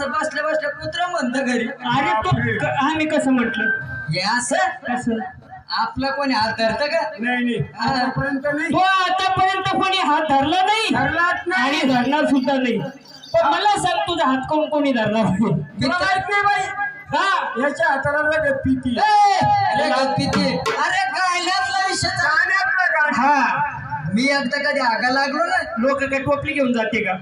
असं बसल्या बसल्या कुत्र म्हणतं घरी. अरे तो क- आम्ही कसं म्हटलं? हे असं? कसं? आपलं कोणी हात धरतं का? नाही नाही. आतापर्यंत नाही. तो आतापर्यंत कोणी हात धरला नाही. धरलाच नाही. आणि धरणार सुद्धा नाही. पण मला सांग तुझा हात कोण कोणी धरला नाही तुला माहीत नाही बाई. हा. याच्या हाताला लगत पिती. लगत पिती. अरे गायल्यातला विषय गाण्यातला हा. मी एकदा कधी आगा लागलो ना लोक काय टोपली घेऊन जाते का?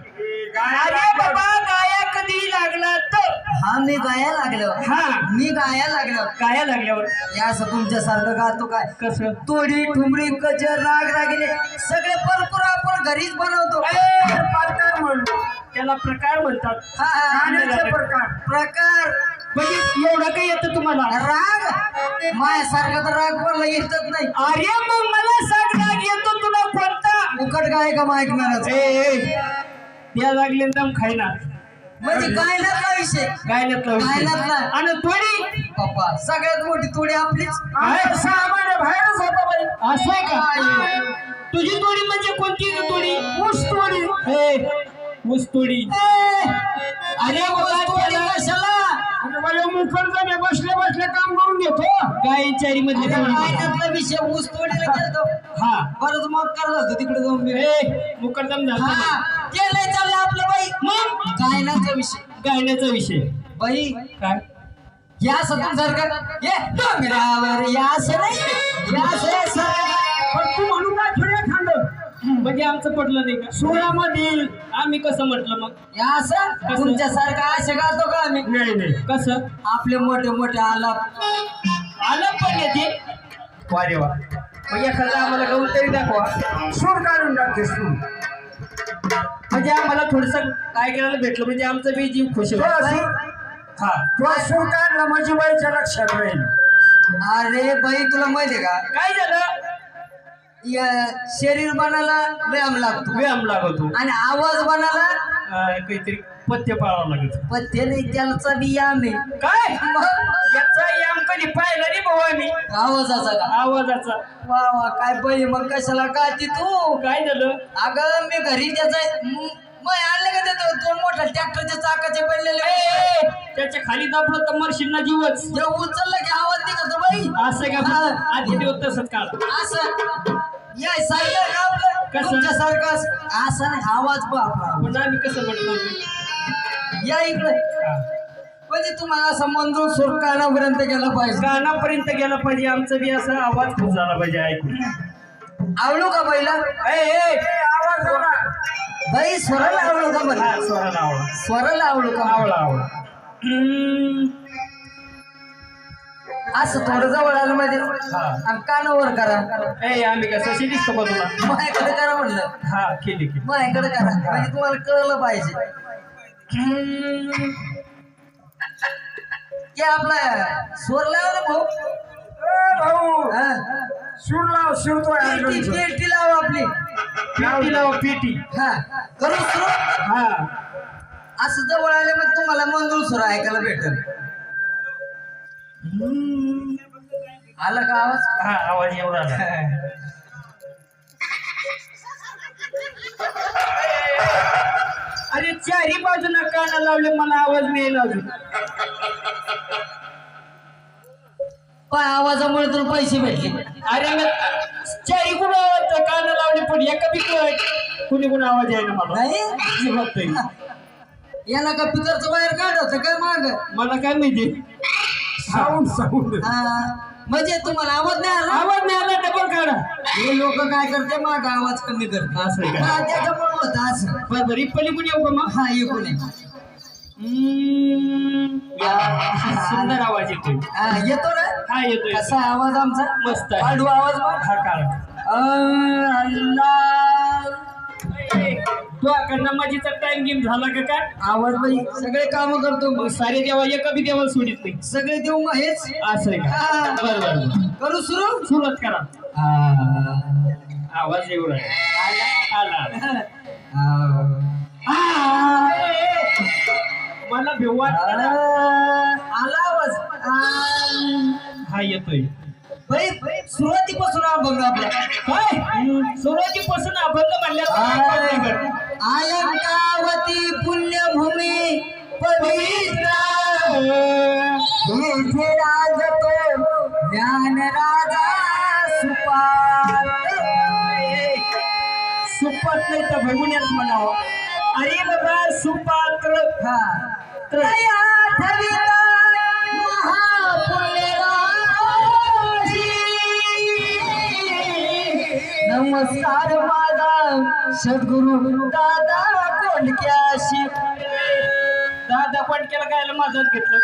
अरे बाबा गाया कधी लागला तर हा मी गाया लागलो. हा. मी गाया लागलो. गाया लागल्यावर. हे असं तुमच्यासारखं गातो काय? कसं? तोडी ठुमरी गजर राग रागिले सगळे परपूर आपण घरीच बनवतो. प्रकार म्हणतो त्याला प्रकार म्हणतात. हा, हा, गाण्याचे प्रकार. प्रकार. म्हणजे एवढं काही येतं तुम्हाला? राग? माझ्यासारखा तर राग कोणाला येतच नाही. अरे मग मला सांग राग येतो तुला कोणता? उकट काय का ऐकणारच ए, ए, त्या लागले दम खायना म्हणजे गायल्यातला विषय. आणि थोडी? पप्पा सगळ्यात मोठी तोडी आपलीच? सामान्य बाहेरच होता बाई? असं आहे का? काय? तुझी तोडी म्हणजे कोणती तोडी ऊस तोडी ए, ऊस तोडी अरे बाबा त्याला कशाला? मला मुखर्जाने बसल्या बसल्या काम करून घेतो गायचारी मधली तोडी गायल्यातला विषय ऊस तोडीला हा. बरंच मग करत होतो तिकडे जाऊन मी. झाला हा. केलंय चाललं आपलं बाई. मग? गायनाचा विषय. गायण्याचा विषय. बाई काय? या असं तुमच्यासारखं ये डोंगरावर या असं नाही या असं आहे सर पण तू म्हणून काय खरं खाल्लं म्हणजे आमचं पडलं नाही का? सोळामध्ये आम्ही कसं म्हटलं मग? या असं तुमच्यासारखं असं गातो का आम्ही? नाही नाही. कसं? आपले मोठे मोठे आलाप. आलं पण येते वा रे वा मग एखादा आम्हाला गाऊन तरी दाखवा. सूर काढून टाकते सूर म्हणजे आम्हाला थोडस काय करायला भेटलं? म्हणजे आमचा बी जीव खुश होईल. हा. सूर काढला म्हणजे बाईच्या लक्षात राहील. अरे बाई तुला माहितीये का? काय झालं? या शरीर बनायला व्यायाम लागतो. व्यायाम लागतो. आणि आवाज बनायला अं, काहीतरी पथ्य पाळावं लागत. पथ्य नाही त्याचा बी याम आहे. काय? मग याचा आवाजाचा का? आवाजाचा. वा वा काय बाई मग कशाला गाती तू? काय झालं? अगं मी घरी त्याचा मग आणले का त्याचं? दोन मोठ्या ट्रॅक्टरच्या चाकाचे पडलेले त्याच्याखाली दाबलं तर मरशील ना जीवच. जे उचललं की आवाज निघतो बाई. असं का? हा. आधी दिवस तसंच काढ. असं. या सारखं का आपलं कसं? तुमच्यासारखं असं असं नाही आवाज पहा आपला पण आम्ही कसं म्हटलं होतं? या इकडे. तुम्हाला असं मंजूर सूर कानापर्यंत गेला पाहिजे. कानापर्यंत गेला पाहिजे. आमचा बी असा आवाज खूप झाला पाहिजे ऐकून आवडू का पहिला? आवाज. बाई स्वराला आवडू का मला स्वराला आवळा स्वराला आवडू का? आवळा हम्म, असं थोडं जवळ आलं. आणि कानावर करा. ए आम्ही कसं अशी दिसतो का तुला? माझ्याकडे करा म्हणलं. हा केली माझ्याकडे करा. म्हणजे तुम्हाला कळलं पाहिजे. ते आपला स्वर भाऊ. भाऊ हा. सूर लाव पेटी आपली. पेटी लाव पेटी. हा. करू सुरू? हा. असं जवळ आले मग तुम्हाला मंजूर सुरू ऐकायला भेटेल. आला का आवाज? हा आवाज एवढा आला. चारी बाजूला काना लावले मला आवाज मिळेल अजून पण आवाजामुळे तुला पैसे भेटले. अरे मग चारी कुण आवाज काना लावले पण एका बी कुणी कुणी आवाज आहे ना मला. नाही. याला का पिकरचं बाहेर काढत काय माग? मला काय माहिती? Sound sound. म्हणजे तुम्हाला आवाज नाही आला? आवाज नाही आला डबल काढा. हे लोक काय करते माग आवाज कमी करते असं का? हा, त्याच्यामुळे होतं असं. बरं बरं कुणी येऊ का मग. हा आहे. हम्म, या, सुंदर आवाज येतोय. हा येतो ना? हा येतोय कसा आहे आवाज आमचा? मस्त आहे. वाढू आवाज मग हा काढा. अल्लाह. तू अकडनं माझीचा टाइम गेम झाला का काय? आवाज बाई सगळे काम करतो. मग सारे देवा एका बी देवाला सोडित नाही. सगळे देऊ मग हेच? असं आहे का? बरं बरं करू सुरू? सुरुवात करा. आवाज एवढा आला आला. मला भेव. आला आवाज. हा येतोय. भाई सुरुवातीपासून अभंग आपला काय सुरुवातीपासून अभंग म्हणल्या अलंकावती पुण्यभूमी पवित्र. राज तो ज्ञान राजा सुपात. सुपात नाही तर भगुण्यात म्हणावं अरे बाबा सुपात्र हा. महापुण्य नमस्कार माझा सद्गुरु दादा कोंडक्याशी. दादा केला काय माझं घेतलं.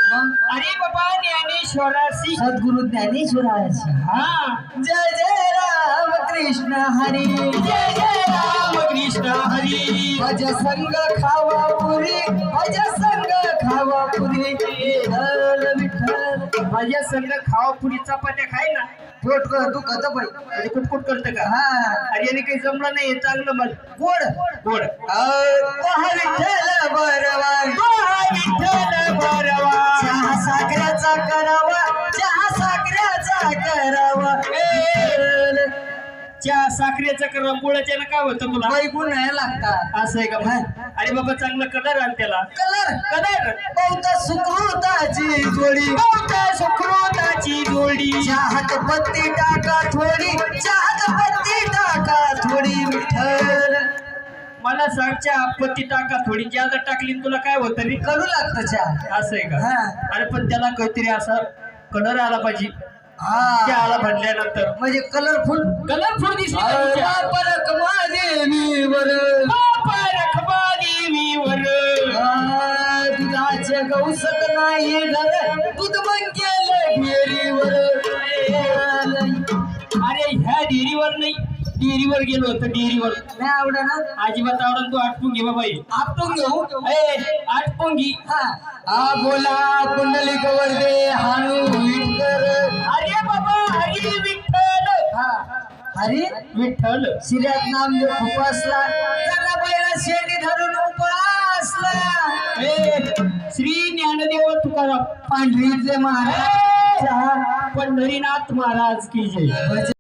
अरे बाबा ज्ञानेश्वराशी. सद्गुरु ज्ञानेश्वराशी. हा. जय जय राम कृष्ण हरी. जय जय राम कृष्ण हरी. भज संग खावा पुरी. भज संग खावा पुरी. विठ्ठल विठ्ठल. माझ्या संग खावा पुरी चपात्या खाय ना. पोट कर तू कत बाई. आणि कुटकुट करतं का? हा. अरे याने काही जमलं नाही चांगलं मला गोड. गोड. विठ्ठल विठ्ठल बरवा चहा साखऱ्याचा करावा. चहा साखऱ्याचा करावा. विठ्ठल. चहा साखरेचं कर गुळाच्या काय होतं तुला? गुण नाही लागतात. असं आहे का? अरे बाबा चांगलं कलर आण त्याला. कलर कलर बहुत सुकृताची जोडी. सुकृताची जोडी. चहात पत्ती टाका थोडी. चहात पत्ती टाका थोडी विठ्ठल. मला सांग चहा पत्ती टाका थोडी. ज्यादा टाकली न तुला काय होतं रे? कडू लागतं चहा असं आहे का? हा. अरे पण त्याला काहीतरी असा कलर आला पाहिजे. हा. चहाला भरल्यानंतर. म्हणजे कलरफुल कलरफुल दिसली पाहिजे चहा. परक देवीवर नाही घर दूध मग गेलं डेअरीवर अरे ह्या डेअरीवर नाही. डेअरीवर गेलो होतो डेअरीवर नाही आवड ना? अजिबात आवडून तू आटपून घे बाबाई आपटून घेऊ ए आटपून घे हा. हा बोला कुंडली कवर दे हानू विठ्ठल. अरे बाबा हरी विठ्ठल. हा. अरे विठ्ठल. शिर्यात नाम उपासला. जरा बैला शेणी धरून उपासला. श्री ज्ञानदेव तुकाराम पांढरीतले महाराज. पंढरीनाथ महाराज की जय.